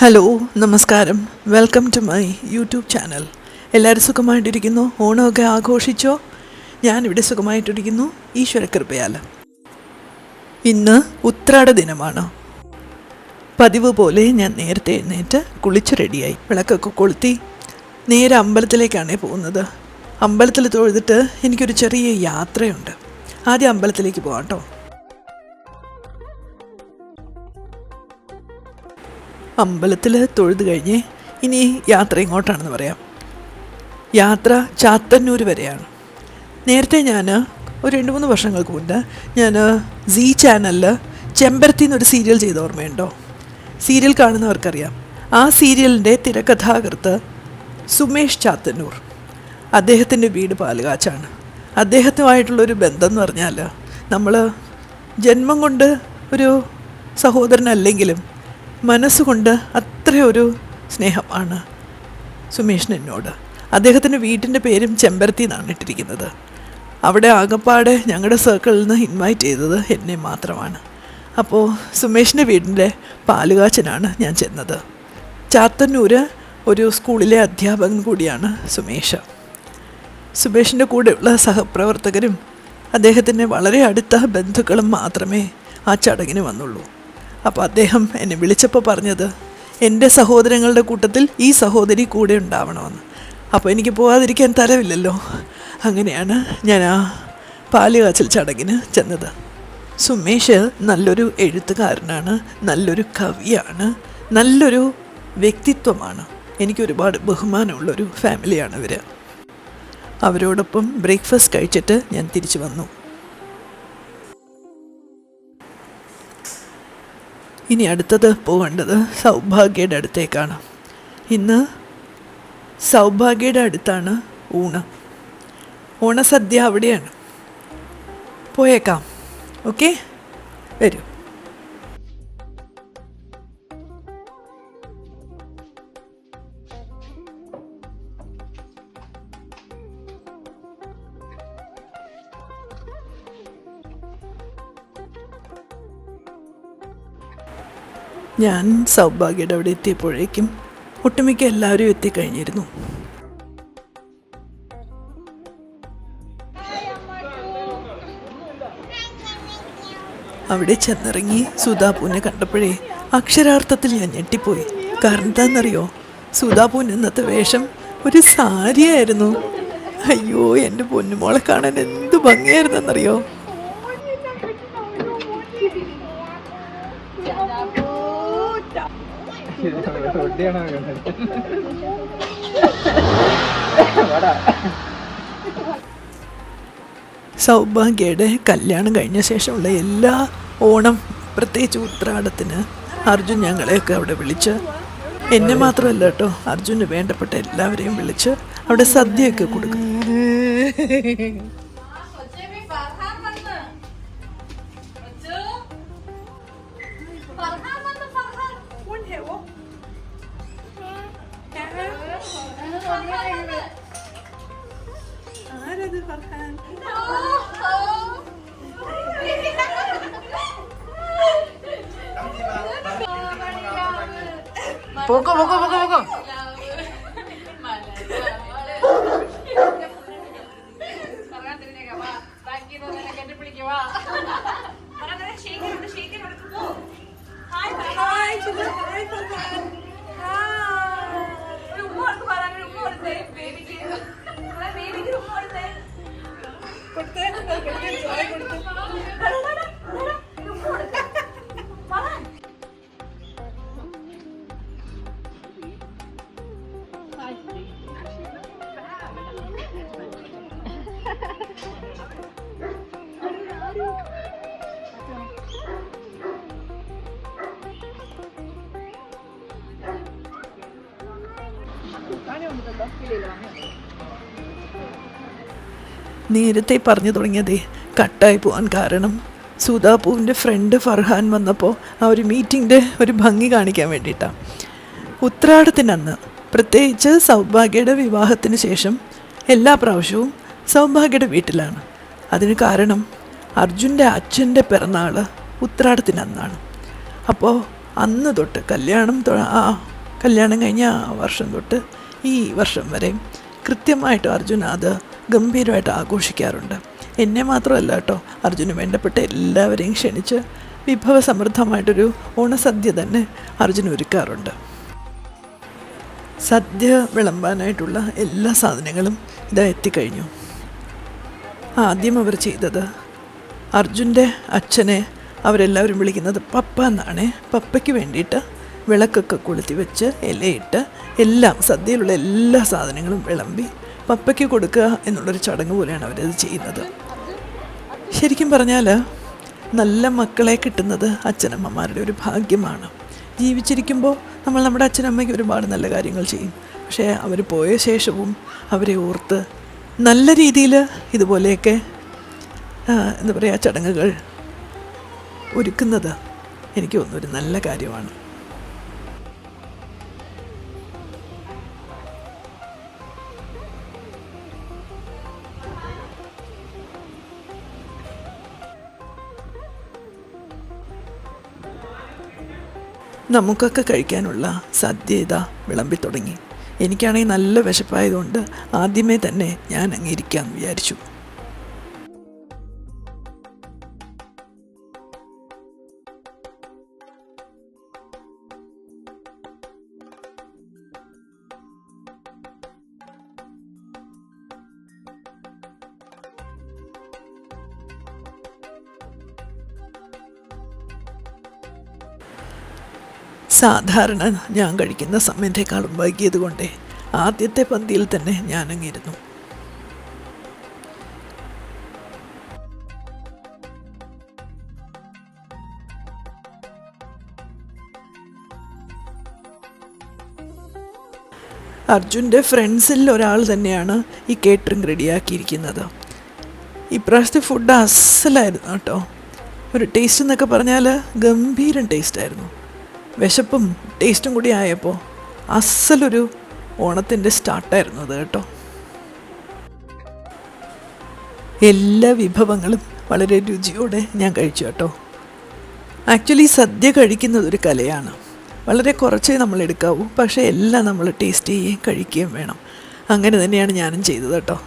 Hello നമസ്കാരം. Welcome to my YouTube channel. എല്ലാവരും സുഖമായിട്ടിരിക്കുന്നു? ഓണമൊക്കെ ആഘോഷിച്ചോ? ഞാനിവിടെ സുഖമായിട്ടിരിക്കുന്നു. ഈശ്വരകൃപയാൽ. ഇന്ന് ഉത്രാട ദിനമാണ്. പതിവ് പോലെ ഞാൻ നേരത്തെ എഴുന്നേറ്റ് കുളിച്ച് റെഡിയായി. വിളക്കൊക്കെ കൊളുത്തി നേരെ അമ്പലത്തിലേക്കാണ് പോകുന്നത്. അമ്പലത്തിൽ തൊഴുതിട്ട് എനിക്കൊരു ചെറിയ യാത്രയുണ്ട്. ആദ്യം അമ്പലത്തിലേക്ക് പോകാം കേട്ടോ അമ്പലത്തിൽ തൊഴുത് കഴിഞ്ഞ് ഇനി യാത്ര ഇങ്ങോട്ടാണെന്ന് പറയാം. യാത്ര ചാത്തന്നൂർ വരെയാണ്. നേരത്തെ ഞാൻ ഒരു രണ്ട് മൂന്ന് വർഷങ്ങൾക്ക് മുൻപ് ഞാൻ സീ ചാനലിൽ ചെമ്പരത്തി എന്നൊരു സീരിയൽ ചെയ്ത ഓർമ്മയുണ്ടോ? സീരിയൽ കാണുന്നവർക്കറിയാം. ആ സീരിയലിന്റെ തിരക്കഥാകൃത്ത് സുമേഷ് ചാത്തന്നൂർ. അദ്ദേഹത്തിന്റെ വീട് പാലുകാച്ചാണ്. അദ്ദേഹത്തുമായിട്ടുള്ളൊരു ബന്ധം എന്ന് പറഞ്ഞാൽ നമ്മൾ ജന്മം കൊണ്ട് ഒരു സഹോദരനല്ലെങ്കിലും മനസ്സുകൊണ്ട് അത്രയൊരു സ്നേഹമാണ് സുമേഷിന് എന്നോട്. അദ്ദേഹത്തിന്റെ വീട്ടിന്റെ പേരും ചെമ്പരത്തി എന്നാണ് ഇട്ടിരിക്കുന്നത്. അവിടെ ആകപ്പാടെ ഞങ്ങളുടെ സർക്കിളിൽ നിന്ന് ഇൻവൈറ്റ് ചെയ്തത് എന്നെ മാത്രമാണ്. അപ്പോൾ സുമേഷിന്റെ വീടിന്റെ പാലുകാച്ചനാണ് ഞാൻ ചെന്നത്. ചാത്തന്നൂര് ഒരു സ്കൂളിലെ അധ്യാപകൻ കൂടിയാണ് സുമേഷ്. സുമേഷിന്റെ കൂടെയുള്ള സഹപ്രവർത്തകരും അദ്ദേഹത്തിന്റെ വളരെ അടുത്ത ബന്ധുക്കളും മാത്രമേ ആ ചടങ്ങിന് വന്നുള്ളൂ. അപ്പോൾ അദ്ദേഹം എന്നെ വിളിച്ചപ്പോൾ പറഞ്ഞത് എന്റെ സഹോദരങ്ങളുടെ കൂട്ടത്തിൽ ഈ സഹോദരി കൂടെ ഉണ്ടാവണമെന്ന്. അപ്പോൾ എനിക്ക് പോകാതിരിക്കാൻ തരവില്ലല്ലോ. അങ്ങനെയാണ് ഞാൻ ആ പാലുകാച്ചൽ ചടങ്ങിന് ചെന്നത്. സുമേഷ് നല്ലൊരു എഴുത്തുകാരനാണ് നല്ലൊരു കവിയാണ് നല്ലൊരു വ്യക്തിത്വമാണ്. എനിക്ക് ഒരുപാട് ബഹുമാനമുള്ളൊരു ഫാമിലിയാണ് ഇവർ അവരോടൊപ്പം ബ്രേക്ക്ഫാസ്റ്റ് കഴിച്ചിട്ട് ഞാൻ തിരിച്ചു വന്നു. ഇനി അടുത്തത് പോകേണ്ടത് സൗഭാഗ്യയുടെ അടുത്തേക്കാണ്. ഇന്ന് സൗഭാഗ്യയുടെ അടുത്താണ് ഊണ്. ഓണസദ്യ അവിടെയാണ്. പോയേക്കാം. ഓക്കെ? വരൂ. ഞാൻ സൗഭാഗ്യയുടെ അവിടെ എത്തിയപ്പോഴേക്കും ഒട്ടുമിക്ക എല്ലാവരും എത്തിക്കഴിഞ്ഞിരുന്നു. അവിടെ ചെന്നിറങ്ങി സുധാപൂനെ കണ്ടപ്പോഴേ അക്ഷരാർത്ഥത്തിൽ ഞാൻ ഞെട്ടിപ്പോയി. കാരണം എന്താണെന്നറിയോ? സുധാപൂൻ ഇന്നത്തെ വേഷം ഒരു സാരിയായിരുന്നു. അയ്യോ എന്റെ പൊന്നുമോളെ കാണാൻ എന്ത് ഭംഗിയായിരുന്നെന്നറിയോ? സൗഭാഗ്യയുടെ കല്യാണം കഴിഞ്ഞ ശേഷമുള്ള എല്ലാ ഓണം പ്രത്യേകിച്ച് ഉത്രാടത്തിന് അർജുൻ ഞങ്ങളെയൊക്കെ അവിടെ വിളിച്ച് എന്നെ മാത്രമല്ല കേട്ടോ അർജുന് വേണ്ടപ്പെട്ട എല്ലാവരെയും വിളിച്ച് അവിടെ സദ്യയൊക്കെ കൊടുക്കും. ボコボコボコボコ。നേരത്തെ പറഞ്ഞു തുടങ്ങിയതേ കട്ടായി പോവാൻ കാരണം. സുധാപൂവിന്റെ ഫ്രണ്ട് ഫർഹാൻ വന്നപ്പോൾ ആ ഒരു മീറ്റിങ്ങിന്റെ ഒരു ഭംഗി കാണിക്കാൻ വേണ്ടിയിട്ടാണ് ഉത്രാടത്തിനന്ന് പ്രത്യേകിച്ച് സൗഭാഗ്യയുടെ വിവാഹത്തിന് ശേഷം എല്ലാ പ്രാവശ്യവും സൗഭാഗ്യയുടെ വീട്ടിലാണ്. അതിന് കാരണം അർജുന്റെ അച്ഛന്റെ പിറന്നാൾ ഉത്രാടത്തിനന്നാണ്. അപ്പോൾ അന്ന് തൊട്ട് കല്യാണം ആ കല്യാണം കഴിഞ്ഞ ആ വർഷം തൊട്ട് ഈ വർഷം വരെ കൃത്യമായിട്ട് അർജുൻ അത് ഗംഭീരമായിട്ട് ആഘോഷിക്കാറുണ്ട്. എന്നെ മാത്രമല്ല കേട്ടോ അർജുന് വേണ്ടപ്പെട്ട എല്ലാവരെയും ക്ഷണിച്ച് വിഭവസമൃദ്ധമായിട്ടൊരു ഓണസദ്യ തന്നെ അർജുൻ ഒരുക്കാറുണ്ട്. സദ്യ വിളമ്പാനായിട്ടുള്ള എല്ലാ സാധനങ്ങളും ഇതാ എത്തിക്കഴിഞ്ഞു. ആദ്യം അവർ ചെയ്തത് അർജുന്റെ അച്ഛനെ അവരെല്ലാവരും വിളിക്കുന്നത് പപ്പ എന്നാണ് പപ്പയ്ക്ക് വേണ്ടിയിട്ട് വിളക്കൊക്കെ കൊളുത്തി വെച്ച് ഇലയിട്ട് എല്ലാം സദ്യയിലുള്ള എല്ലാ സാധനങ്ങളും വിളമ്പി പപ്പയ്ക്ക് കൊടുക്കുക എന്നുള്ളൊരു ചടങ്ങ് പോലെയാണ് അവരത് ചെയ്യുന്നത്. ശരിക്കും പറഞ്ഞാൽ നല്ല മക്കളെ കിട്ടുന്നത് അച്ഛനമ്മമാരുടെ ഒരു ഭാഗ്യമാണ്. ജീവിച്ചിരിക്കുമ്പോൾ നമ്മൾ നമ്മുടെ അച്ഛനമ്മയ്ക്ക് ഒരുപാട് നല്ല കാര്യങ്ങൾ ചെയ്യും. പക്ഷേ അവർ പോയ ശേഷവും അവരെ ഓർത്ത് നല്ല രീതിയിൽ ഇതുപോലെയൊക്കെ എന്താ പറയുക ചടങ്ങുകൾ ഒരുക്കുന്നത് എനിക്ക് തോന്നുന്നു ഒരു നല്ല കാര്യമാണ്. നമുക്കൊക്കെ കഴിക്കാനുള്ള സദ്യ ഇതാ വിളമ്പി തുടങ്ങി. എനിക്കാണെങ്കിൽ നല്ല വിശപ്പായതുകൊണ്ട് ആദ്യമേ തന്നെ ഞാൻ അങ്ങ് ഇരിക്കാമെന്ന് വിചാരിച്ചു. സാധാരണ ഞാൻ കഴിക്കുന്ന സമയത്തേക്കാളും വൈകിയത് കൊണ്ടേ ആദ്യത്തെ പന്തിയിൽ തന്നെ ഞാനങ്ങിരുന്നു. അർജുന്റെ ഫ്രണ്ട്സിൽ ഒരാൾ തന്നെയാണ് ഈ കേറ്ററിംഗ് റെഡിയാക്കിയിരിക്കുന്നത്. ഇപ്രാവശ്യത്തെ ഫുഡ് അസലായിരുന്നു കേട്ടോ. ഒരു ടേസ്റ്റ് എന്നൊക്കെ പറഞ്ഞാൽ ഗംഭീരം ടേസ്റ്റായിരുന്നു വിശപ്പും ടേസ്റ്റും കൂടി ആയപ്പോൾ അസലൊരു ഓണത്തിന്റെ സ്റ്റാർട്ടായിരുന്നു അത് കേട്ടോ. എല്ലാ വിഭവങ്ങളും വളരെ രുചിയോടെ ഞാൻ കഴിച്ചു കേട്ടോ. ആക്ച്വലി സദ്യ കഴിക്കുന്നത് ഒരു കലയാണ്. വളരെ കുറച്ചേ നമ്മൾ എടുക്കാവൂ പക്ഷേ എല്ലാം നമ്മൾ ടേസ്റ്റ് ചെയ്യുകയും കഴിക്കുകയും വേണം. അങ്ങനെ തന്നെയാണ് ഞാനും ചെയ്തത് കേട്ടോ.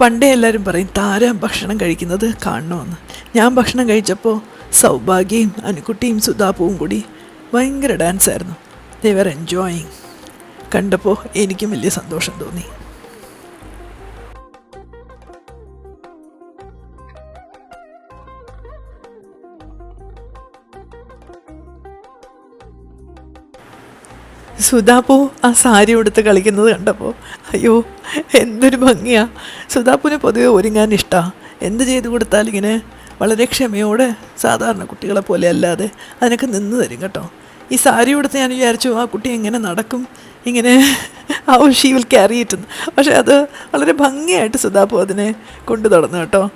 പണ്ടേ എല്ലാവരും പറയും താര ഭക്ഷണം കഴിക്കുന്നത് കാണണമെന്ന് ഞാൻ ഭക്ഷണം കഴിച്ചപ്പോൾ സൗഭാഗ്യയും അനുക്കുട്ടിയും സുധാപ്പുവും കൂടി ഭയങ്കര ഡാൻസ് ആയിരുന്നു. ദേവർ എൻജോയിങ് കണ്ടപ്പോൾ എനിക്കും വലിയ സന്തോഷം തോന്നി. സുധാപ്പു ആ സാരി ഉടുത്ത് കളിക്കുന്നത് കണ്ടപ്പോൾ അയ്യോ എന്തൊരു ഭംഗിയാ. സുധാപ്പുവിന് പൊതുവെ ഒരുങ്ങാൻ ഇഷ്ടമാണ് എന്ത് ചെയ്തു കൊടുത്താലും ഇങ്ങനെ വളരെ ക്ഷമയോടെ സാധാരണ കുട്ടികളെ പോലെ അല്ലാതെ അതിനൊക്കെ നിന്ന് തരും കേട്ടോ. ഈ സാരി ഉടുത്ത് ഞാൻ വിചാരിച്ചു ആ കുട്ടി എങ്ങനെ നടക്കും? ഇങ്ങനെ ആ ഷീ വിൽ ക്യാരി പക്ഷേ അത് വളരെ ഭംഗിയായിട്ട് സുധാപ്പു അതിനെ കൊണ്ടു നടന്നു കേട്ടോ.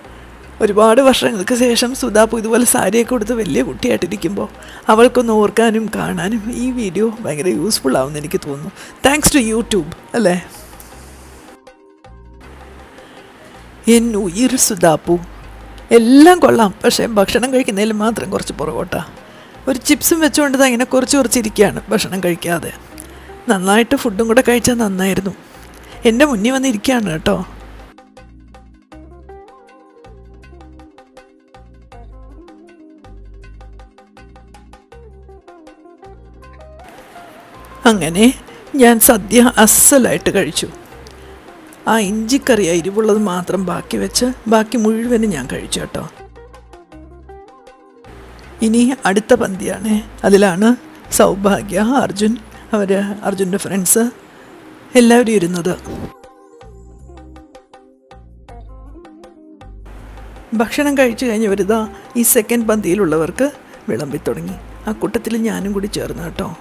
ഒരുപാട് വർഷങ്ങൾക്ക് ശേഷം സുധാപ്പു ഇതുപോലെ സാരിയൊക്കെ കൊടുത്ത് വലിയ കുട്ടിയായിട്ടിരിക്കുമ്പോൾ അവൾക്കൊന്ന് ഓർക്കാനും കാണാനും ഈ വീഡിയോ ഭയങ്കര യൂസ്ഫുൾ ആവുമെന്ന് എനിക്ക് തോന്നുന്നു. താങ്ക്സ് ടു യൂട്യൂബ് അല്ലേ? എൻ ഉയിർ സുധാപ്പു എല്ലാം കൊള്ളാം. പക്ഷേ ഭക്ഷണം കഴിക്കുന്നതിൽ മാത്രം കുറച്ച് പുറകോട്ടാ. ഒരു ചിപ്സും വെച്ചുകൊണ്ട് തന്നെ ഇങ്ങനെ കുറച്ച് കുറച്ചിരിക്കുകയാണ് ഭക്ഷണം കഴിക്കാതെ. നന്നായിട്ട് ഫുഡും കൂടെ കഴിച്ചാൽ നന്നായിരുന്നു. എന്റെ മുന്നിൽ വന്നിരിക്കുകയാണ് കേട്ടോ. അങ്ങനെ ഞാൻ സദ്യ അസലായിട്ട് കഴിച്ചു. ആ ഇഞ്ചിക്കറി എരിവുള്ളത് മാത്രം ബാക്കി വെച്ച് ബാക്കി മുഴുവനും ഞാൻ കഴിച്ചു കേട്ടോ. ഇനി അടുത്ത പന്തിയാണ്. അതിലാണ് സൗഭാഗ്യ അർജുൻ അവർ അർജുന്റെ ഫ്രണ്ട്സ് എല്ലാവരും ഇരുന്നത്. ഭക്ഷണം കഴിച്ചു കഴിഞ്ഞവരിതാ ഈ സെക്കൻഡ് പന്തിയിലുള്ളവർക്ക് വിളമ്പി തുടങ്ങി ആ കൂട്ടത്തിൽ ഞാനും കൂടി ചേർന്ന് കേട്ടോ.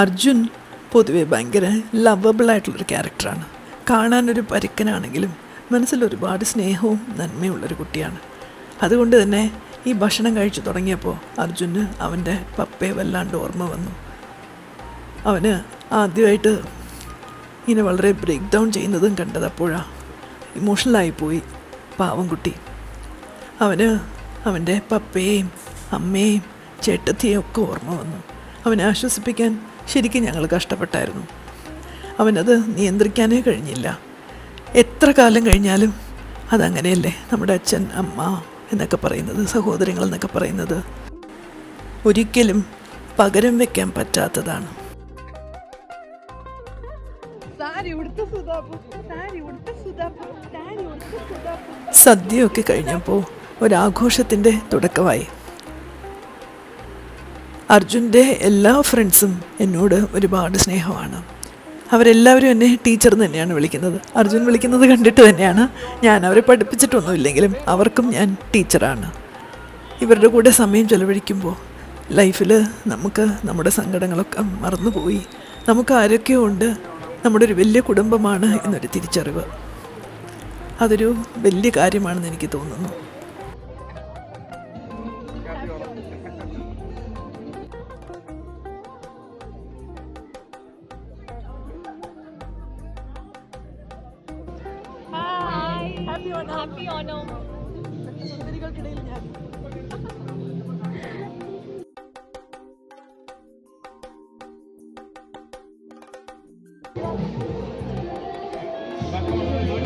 അർജുൻ പൊതുവെ ഭയങ്കര ലവബിളായിട്ടുള്ളൊരു ക്യാരക്ടറാണ് കാണാനൊരു പരുക്കനാണെങ്കിലും മനസ്സിൽ ഒരുപാട് സ്നേഹവും നന്മയുള്ളൊരു കുട്ടിയാണ്. അതുകൊണ്ട് തന്നെ ഈ ഭക്ഷണം കഴിച്ചു തുടങ്ങിയപ്പോൾ അർജുന് അവന്റെ പപ്പയെ വല്ലാണ്ട് ഓർമ്മ വന്നു. അവന് ആദ്യമായിട്ട് ഇങ്ങനെ വളരെ ബ്രേക്ക് ഡൗൺ ചെയ്യുന്നതും കണ്ടത് അപ്പോഴാണ് ഇമോഷണലായി പോയി പാവം കുട്ടി. അവന് അവന്റെ പപ്പയെയും അമ്മയെയും ചേട്ടത്തിയെയും ഒക്കെ ഓർമ്മ വന്നു. അവനെ ആശ്വസിപ്പിക്കാൻ ശരിക്കും ഞങ്ങൾ കഷ്ടപ്പെട്ടായിരുന്നു. അവനത് നിയന്ത്രിക്കാനേ കഴിഞ്ഞില്ല. എത്ര കാലം കഴിഞ്ഞാലും അതങ്ങനെയല്ലേ നമ്മുടെ അച്ഛൻ അമ്മ എന്നൊക്കെ പറയുന്നത് സഹോദരങ്ങൾ എന്നൊക്കെ പറയുന്നത്? ഒരിക്കലും പകരം വെക്കാൻ പറ്റാത്തതാണ്. സദ്യയൊക്കെ കഴിഞ്ഞപ്പോൾ ഒരാഘോഷത്തിന്റെ തുടക്കമായി. അർജുന്റെ എല്ലാ ഫ്രണ്ട്സും എന്നോട് ഒരുപാട് സ്നേഹമാണ്. അവരെല്ലാവരും എന്നെ ടീച്ചർ തന്നെയാണ് വിളിക്കുന്നത്. അർജുൻ വിളിക്കുന്നത് കണ്ടിട്ട് തന്നെയാണ്. ഞാൻ അവരെ പഠിപ്പിച്ചിട്ടൊന്നുമില്ലെങ്കിലും അവർക്കും ഞാൻ ടീച്ചറാണ് ഇവരുടെ കൂടെ സമയം ചെലവഴിക്കുമ്പോൾ ലൈഫിൽ നമുക്ക് നമ്മുടെ സങ്കടങ്ങളൊക്കെ മറന്നുപോയി. നമുക്ക് ആരൊക്കെയോ ഉണ്ട് നമ്മുടെ ഒരു വലിയ കുടുംബമാണ് എന്നൊരു തിരിച്ചറിവ്. അതൊരു വലിയ കാര്യമാണെന്ന് എനിക്ക് തോന്നുന്നു.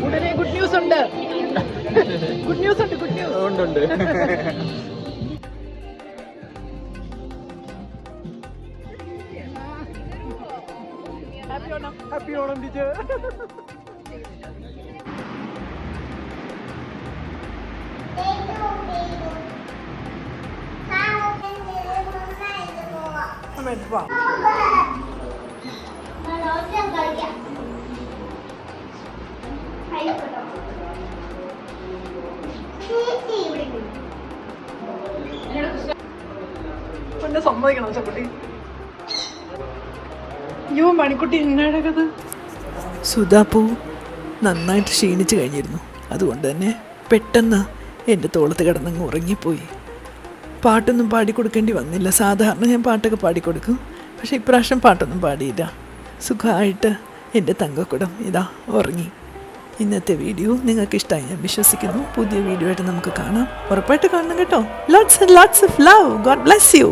ഉടനെ ഗുഡ് ന്യൂസ് ഉണ്ട്. ഗുഡ് ന്യൂസ് ഉണ്ട് ഗുഡ് ന്യൂസ് ഉണ്ട് ഹാപ്പി ഓണം ടീച്ചർ. പിന്നെ സമ്മതിക്കണം ചക്കുട്ടി യോ മണിക്കുട്ടി എന്നാടകത് സുധാപ്പൂ നന്നായിട്ട് ക്ഷീണിച്ചു കഴിഞ്ഞിരുന്നു. അതുകൊണ്ട് തന്നെ പെട്ടെന്ന് എന്റെ തോളത്ത് കിടന്നങ്ങ് ഉറങ്ങിപ്പോയി. പാട്ടൊന്നും പാടിക്കൊടുക്കേണ്ടി വന്നില്ല. സാധാരണ ഞാൻ പാട്ടൊക്കെ പാടിക്കൊടുക്കും. പക്ഷേ ഇപ്രാവശ്യം പാട്ടൊന്നും പാടിയില്ല. സുഖമായിട്ട് എന്റെ തങ്കക്കുടം ഇതാ ഉറങ്ങി. ഇന്നത്തെ വീഡിയോ നിങ്ങൾക്ക് ഇഷ്ടമായി ഞാൻ വിശ്വസിക്കുന്നു. പുതിയ വീഡിയോ ആയിട്ട് നമുക്ക് കാണാം. ഉറപ്പായിട്ട് കാണണം കേട്ടോ. Lots and lots of love God bless you